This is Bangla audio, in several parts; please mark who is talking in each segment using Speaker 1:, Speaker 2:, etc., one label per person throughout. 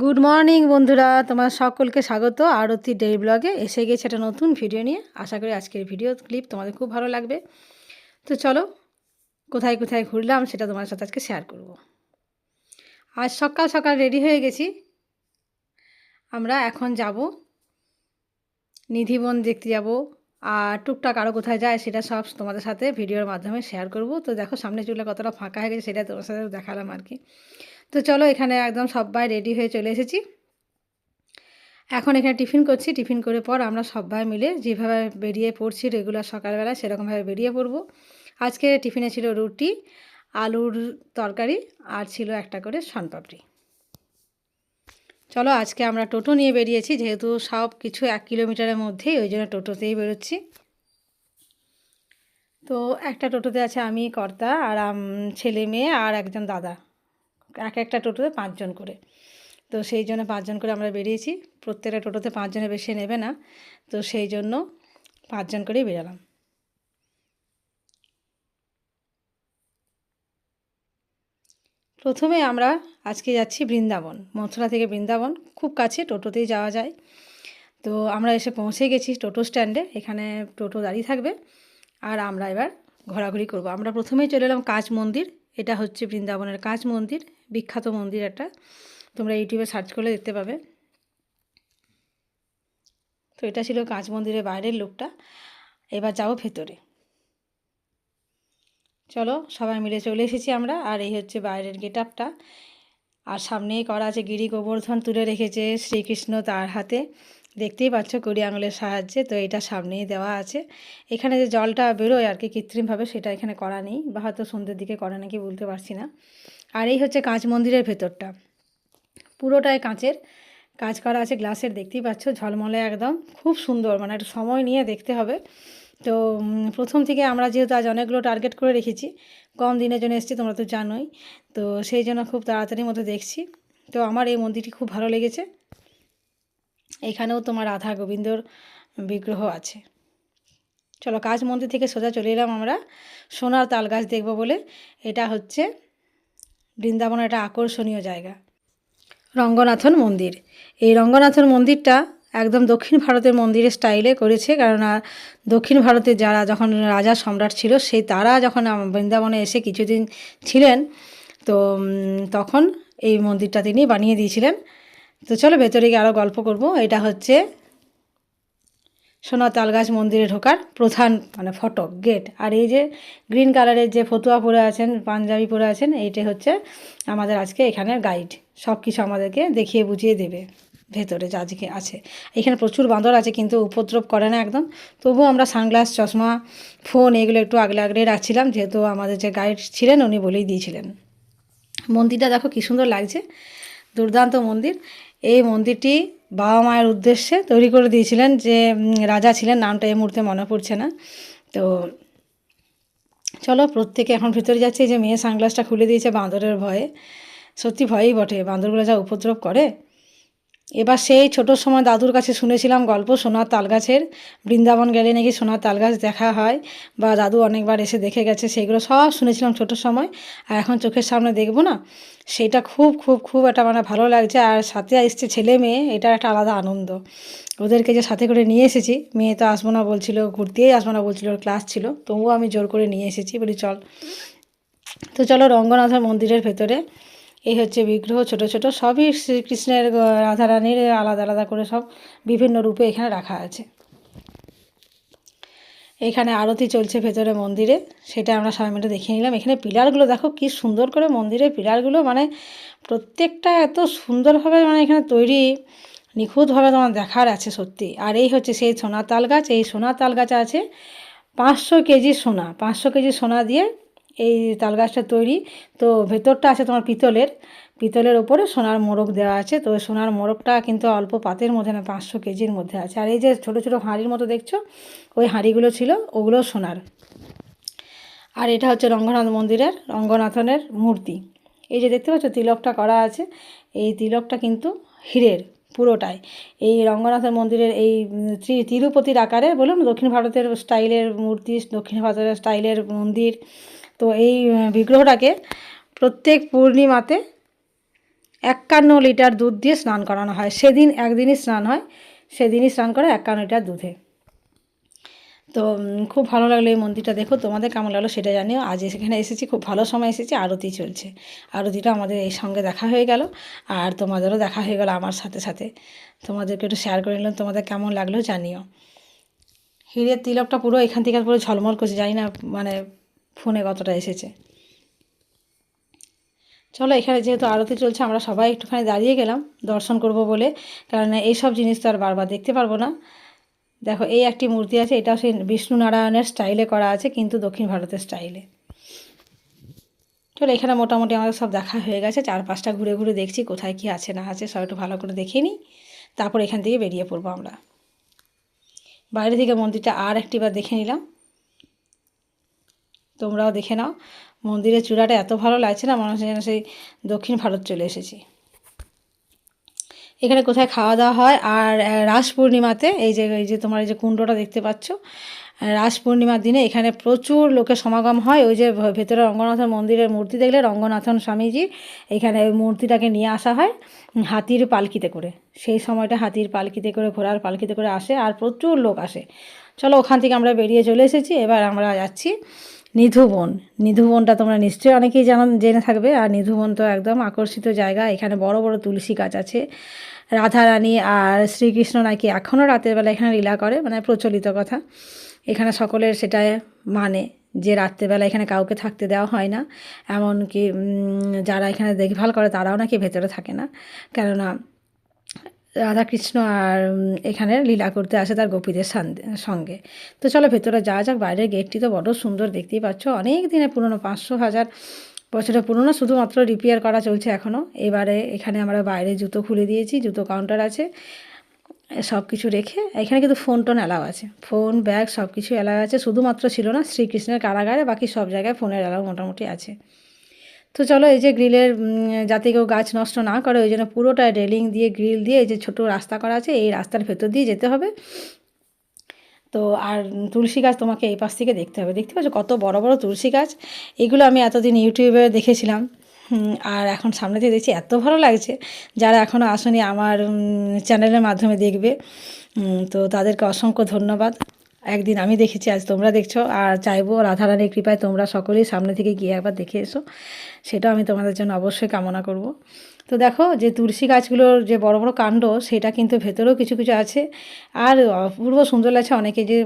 Speaker 1: গুড মর্নিং বন্ধুরা। তোমার সকলকে স্বাগত। আরতি ডে ব্লগে এসে গেছে একটা নতুন ভিডিও নিয়ে। আশা করি আজকের ভিডিও ক্লিপ তোমাদের খুব ভালো লাগবে। তো চলো, কোথায় কোথায় ঘুরলাম সেটা তোমার সাথে আজকে শেয়ার করব। আজ সকাল সকাল রেডি হয়ে গেছি। আমরা এখন যাব নিধিবন দেখতে যাব। আর টুকটাক আরও কোথায় যায় সেটা সব তোমাদের সাথে ভিডিওর মাধ্যমে শেয়ার করব। তো দেখো, সামনে চুলে কতটা ফাঁকা হয়ে গেছে সেটা তোমার সাথে দেখালাম আর কি। তো চলো এখানে একদম সবাই রেডি হয়ে চলে এসেছি। এখন এখানে টিফিন করছি, টিফিন করে পর আমরা সবাই মিলে যেভাবে বেরিয়ে পড়ছি রেগুলার সকালবেলা সেরকমভাবে বেরিয়ে পড়ব। আজকে টিফিনে ছিল রুটি, আলুর তরকারি আর ছিল একটা করে শনপাপড়ি চলো আজকে আমরা টোটো নিয়ে বেরিয়েছি, যেহেতু সব কিছু এক কিলোমিটারের মধ্যেই, ওই জন্য টোটোতেই বেরোচ্ছি। তো একটা টোটোতে আছে আমি, কর্তা, আর ছেলে মেয়ে আর একজন দাদা। এক একটা টোটোতে পাঁচজন করে। তো সেই জন্য পাঁচজন করে আমরা বেরিয়েছি। প্রত্যেকটা টোটোতে পাঁচজনের বেশি নেবে না। তো সেই জন্য পাঁচজন করেই বেরোলাম। প্রথমে আমরা আজকে যাচ্ছি বৃন্দাবন, মথুরা থেকে বৃন্দাবন। খুব কাছে টোটোতেই যাওয়া যায়। তো আমরা এসে পৌঁছে গেছি টোটো স্ট্যান্ডে। এখানে টোটো দাঁড়িয়ে থাকবে। আর আমরা এবার ঘোরাঘুরি করব। আমরা প্রথমেই চলে এলাম কাঁচ মন্দির এটা হচ্ছে বৃন্দাবনের কাঁচ মন্দির বিখ্যাত মন্দির একটা। তোমরা ইউটিউবে সার্চ করলে দেখতে পাবে। তো এটা ছিল কাঁচ মন্দিরের বাইরের লোকটা। এবার যাব ভেতরে। চলো সবাই মিলে চলে এসেছি আমরা। আর এই হচ্ছে বাইরের গেট আপটা আর সামনেই করা আছে গিরি গোবর্ধন তুলে রেখেছে শ্রীকৃষ্ণ তার হাতে। দেখতেই পাচ্ছ কড়ি আঙুলের সাহায্যে। তো এটা সামনেই দেওয়া আছে। এখানে যে জলটা বেরোয় আর কি কৃত্রিমভাবে সেটা এখানে করা নেই। বা হয়তো সন্ধ্যের দিকে করা নাকি বলতে পারছি না। আর এই হচ্ছে কাঁচ মন্দিরের ভেতরটা। পুরোটাই কাঁচের। কাজ করা আছে গ্লাসের, দেখতেই পাচ্ছ, ঝলমলে একদম। খুব সুন্দর মানে একটু সময় নিয়ে দেখতে হবে। তো প্রথম থেকে আমরা যেহেতু আজ অনেকগুলো টার্গেট করে রেখেছি, কম দিনের জন্য এসেছি, তোমরা তো জানোই। তো, সেই জন্য খুব তাড়াতাড়ির মতো দেখছি। তো, আমার এই মন্দিরটি খুব ভালো লেগেছে। এখানেও তোমার রাধা গোবিন্দর বিগ্রহ আছে। চলো, কাজ মন্দির থেকে সোজা চলে এলাম আমরা। সোনার তাল গাছ দেখব বলে। এটা হচ্ছে বৃন্দাবনের একটা আকর্ষণীয় জায়গা। রঙ্গনাথন মন্দির। এই রঙ্গনাথন মন্দিরটা একদম দক্ষিণ ভারতের মন্দিরের স্টাইলে করেছে কেননা দক্ষিণ ভারতে যারা যখন রাজা সম্রাট ছিল সেই তারা যখন বৃন্দাবনে এসে কিছুদিন ছিলেন, তো তখন এই মন্দিরটা তিনি বানিয়ে দিয়েছিলেন। তো চলো ভেতরে গিয়ে আরও গল্প করব। এটা হচ্ছে সোনা তালগাছ মন্দিরে ঢোকার প্রধান মানে ফটক গেট আর এই যে গ্রিন কালারের যে ফতুয়া পরে আছেন, পাঞ্জাবি পরে আছেন, এইটাই হচ্ছে আমাদের আজকে এখানের গাইড সব কিছু আমাদেরকে দেখিয়ে বুঝিয়ে দেবে ভেতরে যা আজকে আছে। এখানে প্রচুর বাঁদর আছে, কিন্তু উপদ্রব করে না একদম। তবুও আমরা সানগ্লাস, চশমা ফোন এগুলো একটু আগলে আগলে রাখছিলাম, যেহেতু আমাদের যে গাইড ছিলেন, উনি বলেই দিয়েছিলেন। মন্দিরটা দেখো কী সুন্দর লাগছে। দুর্দান্ত মন্দির। এই মন্দিরটি বাবা মায়ের উদ্দেশ্যে তৈরি করে দিয়েছিলেন যে রাজা ছিলেন, নামটা এই মুহূর্তে মনে পড়ছে না। তো চলো, প্রত্যেকে এখন ভিতরে যাচ্ছে যে মেয়ে সানগ্লাসটা খুলে দিয়েছে বাঁদরের ভয়ে। সত্যি ভয়ই বটে, বাঁদরগুলো যা উপদ্রব করে। এবার সেই ছোট সময় দাদুর কাছে শুনেছিলাম গল্প, সোনার তালগাছের। বৃন্দাবন গেলে নাকি সোনার তালগাছ দেখা হয়, বা দাদু অনেকবার এসে দেখে গেছে, সেগুলো সব শুনেছিলাম ছোট সময়। আর এখন চোখের সামনে দেখব না? সেটা খুব খুব খুব একটা মানে ভালো লাগছে। আর সাথে এসছে ছেলে মেয়ে এটা একটা আলাদা আনন্দ। ওদেরকে যে সাথে করে নিয়ে এসেছি, মেয়ে তো আসব না বলছিল, ঘুরতেই আসব না বলছিল ক্লাস ছিল। তবুও আমি জোর করে নিয়ে এসেছি, বলি চল। তো চলো রঙ্গনাথের মন্দিরের ভেতরে, এই হচ্ছে বিগ্রহ ছোট ছোট, সবই শ্রীকৃষ্ণের, রাধারানীর আলাদা আলাদা করে সব বিভিন্ন রূপে এখানে রাখা আছে। এখানে আরতি চলছে ভেতরে মন্দিরে, সেটা আমরা সবাই মিলে দেখে নিলাম। এখানে পিলারগুলো দেখো কি সুন্দর করে মন্দিরের পিলারগুলো মানে প্রত্যেকটা এত সুন্দরভাবে মানে এখানে তৈরি, নিখুঁতভাবে তোমার দেখার আছে সত্যি। আর এই হচ্ছে সেই সোনা তাল গাছ এই সোনা তাল গাছ আছে পাঁচশো কেজি সোনা, পাঁচশো কেজি সোনা দিয়ে এই তাল গাছটা তৈরি। তো ভেতরটা আছে তোমার পিতলের। পিতলের ওপরে সোনার মোরগ দেওয়া আছে। তো সোনার মোরগটা কিন্তু অল্প পাতের মধ্যে না, পাঁচশো কেজির মধ্যে আছে। আর এই যে ছোটো ছোটো হাঁড়ির মতো দেখছ, ওই হাঁড়িগুলো ছিল, ওগুলো সোনার। আর এটা হচ্ছে রঙ্গনাথ মন্দিরের, রঙ্গনাথনের মূর্তি। এই যে দেখতে পাচ্ছ, তিলকটা করা আছে। এই তিলকটা কিন্তু হীরের পুরোটাই। এই রঙ্গনাথের মন্দিরের এই তিরুপতির আকারে বলুন, দক্ষিণ ভারতের স্টাইলের মূর্তি, দক্ষিণ ভারতের স্টাইলের মন্দির তো এই বিগ্রহটাকে প্রত্যেক পূর্ণিমাতে একান্ন লিটার দুধ দিয়ে স্নান করানো হয়। সেদিন একদিনই স্নান হয়, সেদিনই স্নান করে একান্ন লিটার দুধে। তো খুব ভালো লাগল এই মন্দিরটা দেখো। তোমাদের কেমন লাগল সেটা জানিও। আজ সেখানে এসেছি, খুব ভালো সময় এসেছি, আরতি চলছে। আরতিটা আমাদের এই সঙ্গে দেখা হয়ে গেল, আর তোমাদেরও দেখা হয়ে গেল আমার সাথে সাথে। তোমাদেরকে একটু শেয়ার করে নিলাম, তোমাদের কেমন লাগল জানিও। হিরের তিলকটা পুরো এখান থেকে পুরো ঝলমল করছে, জানি না মানে ফোনে কতটা এসেছে। চলো এখানে যেহেতু আরতি চলছে, আমরা সবাই একটুখানি দাঁড়িয়ে গেলাম, দর্শন করব বলে। কারণ এইসব জিনিস তো আর বারবার দেখতে পারব না। দেখো, এই একটি মূর্তি আছে, এটাও সেই বিষ্ণু নারায়ণের স্টাইলে করা আছে, কিন্তু দক্ষিণ ভারতের স্টাইলে চলো, এখানে মোটামুটি আমাদের সব দেখা হয়ে গেছে চার পাঁচটা ঘুরে ঘুরে দেখছি, কোথায় কি আছে, না আছে, সব একটু ভালো করে দেখে নিই। তারপর এখান থেকে বেরিয়ে পড়ব আমরা। বাইরে থেকে মন্দিরটা আর একটিবার দেখে নিলাম। তোমরাও দেখে নাও। মন্দিরের চূড়াটা এত ভালো লাগছে না, মনে হচ্ছে যেন সেই দক্ষিণ ভারত চলে এসেছি। এখানে কোথায় খাওয়া দাওয়া হয়? আর রাস পূর্ণিমাতে এই যে এই যে তোমার এই যে কুণ্ডটা দেখতে পাচ্ছ রাস পূর্ণিমার দিনে এখানে প্রচুর লোকের সমাগম হয়। ওই যে ভেতরে রঙ্গনাথন মন্দিরের মূর্তি দেখলে রঙ্গনাথন স্বামীজি এখানে ওই মূর্তিটাকে নিয়ে আসা হয় হাতির পালকিতে করে। সেই সময়টা হাতির পালকিতে করে, ঘোড়ার পালকিতে করে আসে আর প্রচুর লোক আসে। চলো ওখান থেকে আমরা বেরিয়ে চলে এসেছি, এবার আমরা যাচ্ছি নিধুবন নিধুবনটা তোমরা নিশ্চয়ই অনেকেই জানো, জেনে থাকবে। আর নিধুবন তো একদম আকর্ষিত জায়গা। এখানে বড় বড় তুলসী গাছ আছে। রাধারানী আর শ্রীকৃষ্ণ নাকি এখনও রাতের বেলা এখানে লীলা করে মানে প্রচলিত কথা। এখানে সকলের সেটা মানে যে রাত্রেবেলা এখানে কাউকে থাকতে দেওয়া হয় না। এমনকি যারা এখানে দেখভাল করে তারাও নাকি ভেতরে থাকে না। কেননা রাধাকৃষ্ণ আর এখানে লীলা করতে আসে তার গোপীদের সঙ্গে। তো চলো ভেতরে যাওয়া যাক, বাইরের গেটটি তো বড় সুন্দর দেখতেই পাচ্ছ। অনেক দিনের পুরনো, পাঁচশো হাজার বছরের পুরনো শুধুমাত্র রিপেয়ার করা চলছে এখনও এবারে এখানে আমরা বাইরে জুতো খুলে দিয়েছি, জুতো কাউন্টার আছে সব কিছু রেখে এখানে কিন্তু ফোন টোন অ্যালাউ আছে। ফোন ব্যাগ সব কিছু অ্যালাউ আছে, শুধুমাত্র ছিল না শ্রীকৃষ্ণের কারাগারে, বাকি সব জায়গায় ফোনের অ্যালাউ মোটামুটি আছে। তো চলো এই যে গ্রিলের যাতে কেউ গাছ নষ্ট না করে, ওই জন্য পুরোটা রেলিং দিয়ে গ্রিল দিয়ে এই যে ছোটো রাস্তা করা আছে, এই রাস্তার ভেতর দিয়ে যেতে হবে। তো আর তুলসী গাছ তোমাকে এই পাশ থেকে দেখতে হবে। দেখতে পাচ্ছ কত বড় বড় তুলসী গাছ? এগুলো আমি এতদিন ইউটিউবে দেখেছিলাম। আর এখন সামনে থেকে দেখছি এত ভালো লাগছে। যারা এখনও আসেনি আমার চ্যানেলের মাধ্যমে দেখবে তো তাদেরকে অসংখ্য ধন্যবাদ। একদিন আমি দেখেছি, আজ তোমরা দেখছ, আর চাইব রাধারানীর কৃপায় তোমরা সকলেই সামনে থেকে গিয়ে একবার দেখে এসো। সেটাও আমি তোমাদের জন্য অবশ্যই কামনা করব। তো দেখো, যে তুলসী গাছগুলোর যে বড় বড় কাণ্ড, সেটা কিন্তু ভেতরেও কিছু কিছু আছে। আর অপূর্ব সুন্দর লাগছে অনেকে যে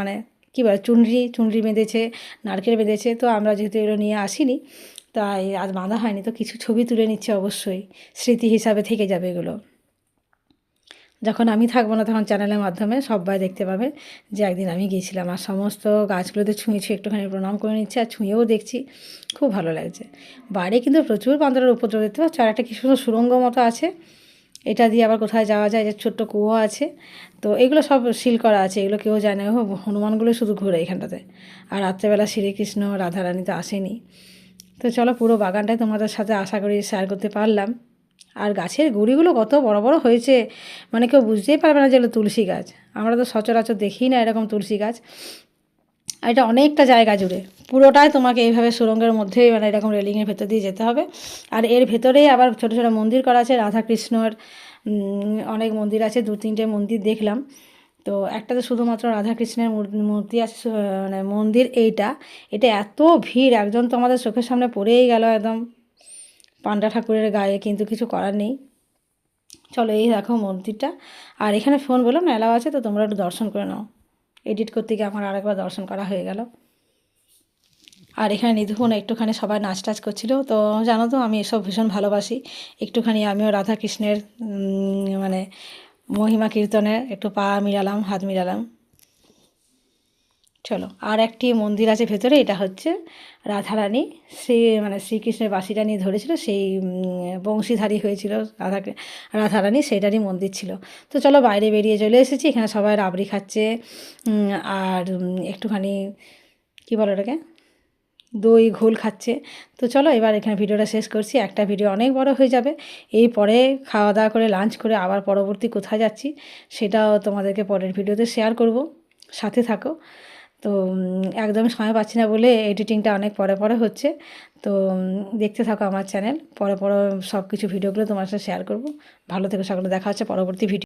Speaker 1: মানে কী বলে, চুনরি চুনরি বেঁধেছে, নারকেল বেঁধেছে, তো আমরা যেহেতু এগুলো নিয়ে আসিনি, তাই আজ বাঁধা হয়নি, তো কিছু ছবি তুলে নিচ্ছে অবশ্যই। স্মৃতি হিসাবে থেকে যাবে এগুলো। যখন আমি থাকব না তখন চ্যানেলের মাধ্যমে সবাই দেখতে পাবে যে একদিন আমি গিয়েছিলাম। আর সমস্ত গাছগুলোতে ছুঁয়েছি একটুখানি প্রণাম করে নিচ্ছি আর ছুঁয়েও দেখছি। খুব ভালো লাগছে। বাইরে কিন্তু প্রচুর বান্দরের উপদ্রব দেখতে পাচ্ছ। আর একটা কি সুন্দর সুরঙ্গ মতো আছে। এটা দিয়ে আবার কোথায় যাওয়া যায়? যে ছোট্ট কুয়ো আছে। তো এগুলো সব সিল করা আছে। এগুলো কেউ জানে হনুমানগুলো শুধু ঘোরে এখানটাতে। আর রাত্রেবেলা শ্রীকৃষ্ণ, রাধারানী তো আসেনি। তো চলো পুরো বাগানটাই তোমাদের সাথে আশা করি শেয়ার করতে পারলাম। আর গাছের গুঁড়িগুলো কত বড় বড় হয়েছে মানে কেউ বুঝতেই পারবে না যে এগুলো তুলসী গাছ। আমরা তো সচরাচর দেখি না এরকম তুলসী গাছ। আর এটা অনেকটা জায়গা জুড়ে। পুরোটাই তোমাকে এইভাবে সুরঙ্গের মধ্যেই মানে এরকম রেলিংয়ের ভেতর দিয়ে যেতে হবে। আর এর ভেতরেই আবার ছোটো ছোটো মন্দির করা আছে, রাধাকৃষ্ণর অনেক মন্দির আছে, দু তিনটে মন্দির দেখলাম। তো একটাতে শুধুমাত্র রাধাকৃষ্ণের মূর- মূর্তি আছে মানে মন্দির এইটা। এটা এত ভিড়, একজন তো আমাদের চোখের সামনে পড়েই গেল একদম। পান্ডা ঠাকুরের গায়ে কিন্তু কিছু করার নেই। চলো এই দেখো মন্দিরটা। আর এখানে ফোন বললাম না এলাও আছে তো, তোমরা একটু দর্শন করে নাও। এডিট করতে গিয়ে আমার আরেকবার দর্শন করা হয়ে গেল। আর এখানে নিধুবন একটুখানি সবাই নাচ টাচ করছিল। তো জানো তো, আমি এসব ভীষণ ভালোবাসি। একটুখানি আমিও রাধাকৃষ্ণের মানে মহিমা কীর্তনে একটু পা মিলালাম, হাত মিলালাম। চলো, আর একটি মন্দির আছে ভেতরে, এটা হচ্ছে রাধারানী। শ্রী মানে শ্রীকৃষ্ণের বাসিটা নিয়ে ধরেছিল, সেই বংশীধারী হয়েছিল রাধা রাধারানী, সেইটারই মন্দির ছিল। তো চলো, বাইরে বেরিয়ে চলে এসেছি, এখানে সবাই রাবড়ি খাচ্ছে আর একটুখানি, কী বলো ওটাকে? দই, ঘোল খাচ্ছে। তো চলো, এবার এখানে ভিডিওটা শেষ করছি। একটা ভিডিও অনেক বড় হয়ে যাবে। এই পরে খাওয়া দাওয়া করে, লাঞ্চ করে আবার পরবর্তী কোথায় যাচ্ছি, সেটাও তোমাদেরকে পরের ভিডিওতে শেয়ার করব। সাথে থাকো। তো একদম সময় পাচ্ছি না বলে এডিটিংটা অনেক পরে পরে হচ্ছে। তো দেখতে থাকো আমার চ্যানেল পরে পরে সব কিছু ভিডিওগুলো তোমার সাথে শেয়ার করব। ভালো থেকে, সকলে দেখা হচ্ছে পরবর্তী ভিডিও